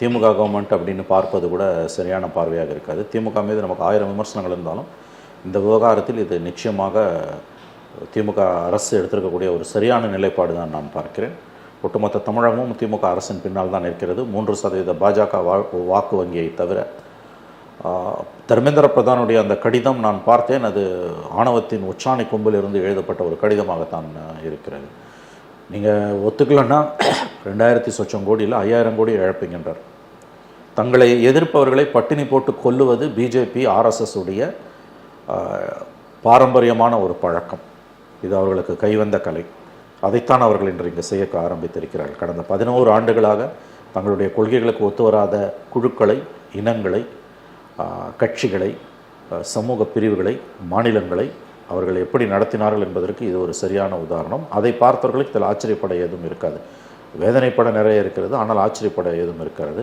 திமுக government அப்படின்னு பார்ப்பது கூட சரியான பார்வையாக இருக்காது. திமுக மீது நமக்கு ஆயிரம் விமர்சனங்கள் இருந்தாலும் இந்த விவகாரத்தில் இது நிச்சயமாக திமுக அரசு எடுத்திருக்கக்கூடிய ஒரு சரியான நிலைப்பாடு தான் நான் பார்க்கிறேன். ஒட்டுமொத்த தமிழகமும் திமுக அரசின் பின்னால் தான் இருக்கிறது மூன்று சதவீத பாஜக வா- வாக்கு வங்கியை தவிர தர்மேந்திர பிரதானுடைய அந்த கடிதம் நான் பார்த்தேன். அது ஆணவத்தின் உச்சாணி கொம்பிலிருந்து எழுதப்பட்ட ஒரு கடிதமாகத்தான் இருக்கிறது. நீங்கள் ஒத்துக்கலன்னா ரெண்டாயிரத்தி சொச்சம் கோடியில் ஐயாயிரம் கோடி இழப்பீங்கன்றார். தங்களை எதிர்ப்பவர்களை பட்டினி போட்டு கொல்லுவது பிஜேபி ஆர்எஸ்எஸ் உடைய பாரம்பரியமான ஒரு பழக்கம். இது அவர்களுக்கு கைவந்த கலை. அதைத்தான் அவர்கள் இன்று இங்கே செய்ய ஆரம்பித்திருக்கிறார்கள். கடந்த பதினோரு ஆண்டுகளாக தங்களுடைய கொள்கைகளுக்கு ஒத்து வராத குழுக்களை இனங்களை கட்சிகளை சமூக பிரிவுகளை மாநிலங்களை அவர்கள் எப்படி நடத்தினார்கள் என்பதற்கு இது ஒரு சரியான உதாரணம். அதை பார்த்தவர்களுக்கு இதில் ஆச்சரியப்பட ஏதும் இருக்காது. வேதனைப்பட நிறைய இருக்கிறது ஆனால் ஆச்சரியப்பட ஏதும் இருக்கிறது